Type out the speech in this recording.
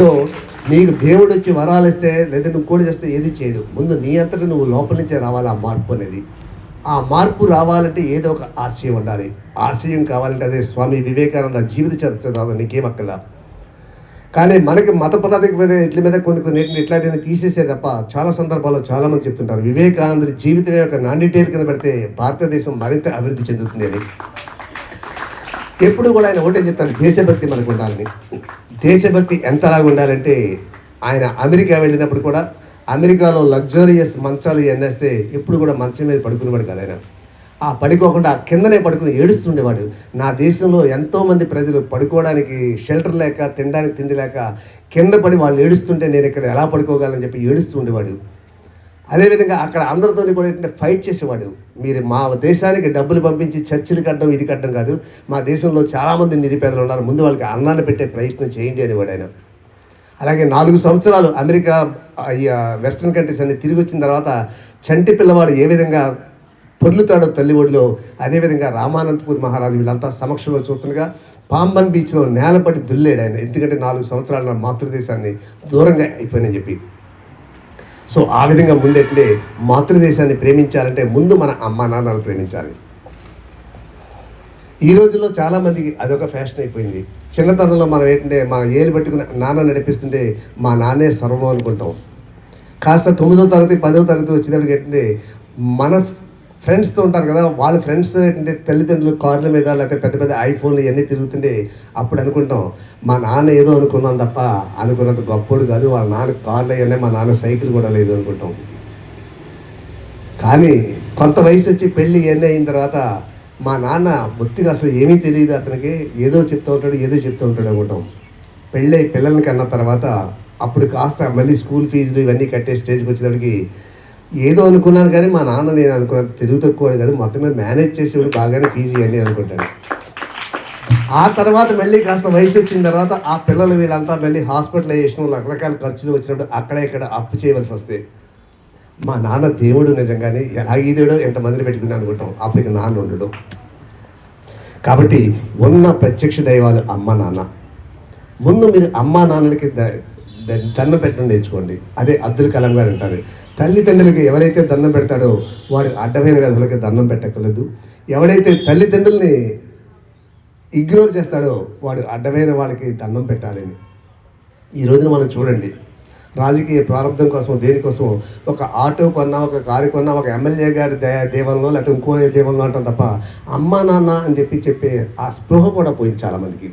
So నీకు దేవుడు వచ్చి వరాలు ఇస్తే లేదా నువ్వు కూడా చేస్తే ఏది చేయడు. ముందు నీ అంతటా నువ్వు లోపల నుంచే రావాలి ఆ మార్పు అనేది. ఆ మార్పు రావాలంటే ఏదో ఒక ఆశయం ఉండాలి. ఆశయం కావాలంటే అదే స్వామి వివేకానంద జీవిత చరిత్ర రాదు నీకేం అక్కల కానీ మనకి మత ప్రాతిక ఇట్ల మీద కొన్ని కొన్ని ఇట్లాంటివి తీసేసే తప్ప చాలా సందర్భాల్లో చాలా మంది చెప్తుంటారు. వివేకానందుడి జీవితమే ఒక నాండిటేల్ కింద పెడితే భారతదేశం మరింత అభివృద్ధి చెందుతుంది అని. ఎప్పుడు కూడా ఆయన ఒకటే చెప్తాను దేశభక్తి మనకు ఉండాలని. దేశభక్తి ఎంతలాగా ఉండాలంటే ఆయన అమెరికా వెళ్ళినప్పుడు కూడా అమెరికాలో లగ్జరియస్ మంచాలు ఎన్నేస్తే ఎప్పుడు కూడా మంచం మీద పడుకునేవాడు కాదు ఆయన. ఆ పడుకోకుండా కిందనే పడుకుని ఏడుస్తుండేవాడు. నా దేశంలో ఎంతో మంది ప్రజలు పడుకోవడానికి షెల్టర్ లేక తినడానికి తిండి లేక కింద పడి వాళ్ళు ఏడుస్తుంటే నేను ఇక్కడ ఎలా పడుకోగలని చెప్పి ఏడుస్తూ ఉండేవాడు అదేవిధంగా అక్కడ అందరితో కూడా ఏంటంటే ఫైట్ చేసేవాడు. మీరు మా దేశానికి డబ్బులు పంపించి చర్చిలు కట్టడం ఇది కట్టడం కాదు. మా దేశంలో చాలామంది నిరుపేదలు ఉన్నారు. ముందు వాళ్ళకి అన్నాన్ని పెట్టే ప్రయత్నం చేయండి అనేవాడు ఆయన. అలాగే నాలుగు సంవత్సరాలు అమెరికా వెస్ట్రన్ కంట్రీస్ అన్ని తిరిగి వచ్చిన తర్వాత చంటి పిల్లవాడు ఏ విధంగా పొర్లుతాడో తల్లి ఒడిలో అదేవిధంగా రామానంతపూర్ మహారాజు వీళ్ళంతా సమక్షంలో చూస్తుండగా పాంబన్ బీచ్లో నేలపడి దుల్లేడు ఆయన. ఎందుకంటే నాలుగు సంవత్సరాలు మాతృదేశాన్ని దూరంగా అయిపోయినని చెప్పి. సో ఆ విధంగా ముందెట్లే మాతృదేశాన్ని ప్రేమించాలంటే ముందు మన అమ్మా నాన్నలు ప్రేమించాలి. ఈ రోజుల్లో చాలామందికి అదొక ఫ్యాషన్ అయిపోయింది. చిన్నతనంలో మనం ఏంటంటే మన ఏలు పెట్టుకుని నాన్న నడిపిస్తుంటే మా నాన్నే సర్వం అనుకుంటాం. కాస్త తొమ్మిదో తరగతి పదో తరగతి వచ్చేటప్పటికి ఏంటంటే మన ఫ్రెండ్స్తో ఉంటారు కదా వాళ్ళ ఫ్రెండ్స్ అంటే తల్లిదండ్రులు కార్ల మీద లేకపోతే పెద్ద పెద్ద ఐఫోన్లు ఇవన్నీ తిరుగుతుంటే అప్పుడు అనుకుంటాం మా నాన్న ఏదో అనుకున్నాం తప్ప అనుకున్నంత గొప్పోడు కాదు వాళ్ళ నాన్న కార్లు అవన్నీ మా నాన్న సైకిల్ కూడా లేదు అనుకుంటాం. కానీ కొంత వయసు వచ్చి పెళ్ళి ఇవన్నీ అయిన తర్వాత మా నాన్న బొత్తిగా అసలు ఏమీ తెలియదు అతనికి ఏదో చెప్తూ ఉంటాడు ఏదో చెప్తూ ఉంటాడు అనుకుంటాం. పెళ్ళై పిల్లల్ని కన్న తర్వాత అప్పుడు కాస్త మళ్ళీ స్కూల్ ఫీజులు ఇవన్నీ కట్టే స్టేజ్కి వచ్చేటప్పటికి ఏదో అనుకున్నాను కానీ మా నాన్న నేను అనుకున్నాను తెలుగు తక్కువ కాదు. మొత్తం మీద మేనేజ్ చేసేవాడు బాగానే ఫీజు అని అనుకుంటాడు. ఆ తర్వాత మళ్ళీ కాస్త వయసు వచ్చిన తర్వాత ఆ పిల్లలు వీళ్ళంతా మళ్ళీ హాస్పిటలైజేషన్ రకరకాల ఖర్చులు వచ్చినప్పుడు అక్కడ ఇక్కడ అప్పు చేయవలసి వస్తే. మా నాన్న దేవుడు నిజంగానే. ఎలాగీదేడో ఎంతమందిని పెట్టుకుని అనుకుంటాం. అప్పటికి నాన్న ఉండడు. కాబట్టి ఉన్న ప్రత్యక్ష దైవాలు అమ్మ నాన్న. ముందు మీరు అమ్మ నాన్నలకి దండం పెట్టడం నేర్చుకోండి. అదే అబ్దుల్ కలాం గారు అంటారు. తల్లిదండ్రులకి ఎవరైతే దండం పెడతాడో వాడు అడ్డమైన వ్యధులకి దండం పెట్టకలేదు ఎవడైతే తల్లిదండ్రుల్ని ఇగ్నోర్ చేస్తాడో వాడు అడ్డమైన వాళ్ళకి దండం పెట్టాలని. ఈ రోజున మనం చూడండి. రాజకీయ ప్రారంభం కోసం దేనికోసం ఒక ఆటో కొన్నా ఒక కారు కొన్నా ఒక ఎమ్మెల్యే గారి దేవంలో లేకపోతే ఇంకో దేవంలో అంటాం తప్ప అమ్మా నాన్న అని చెప్పి చెప్పే ఆ స్పృహ కూడా పోయింది చాలామందికి.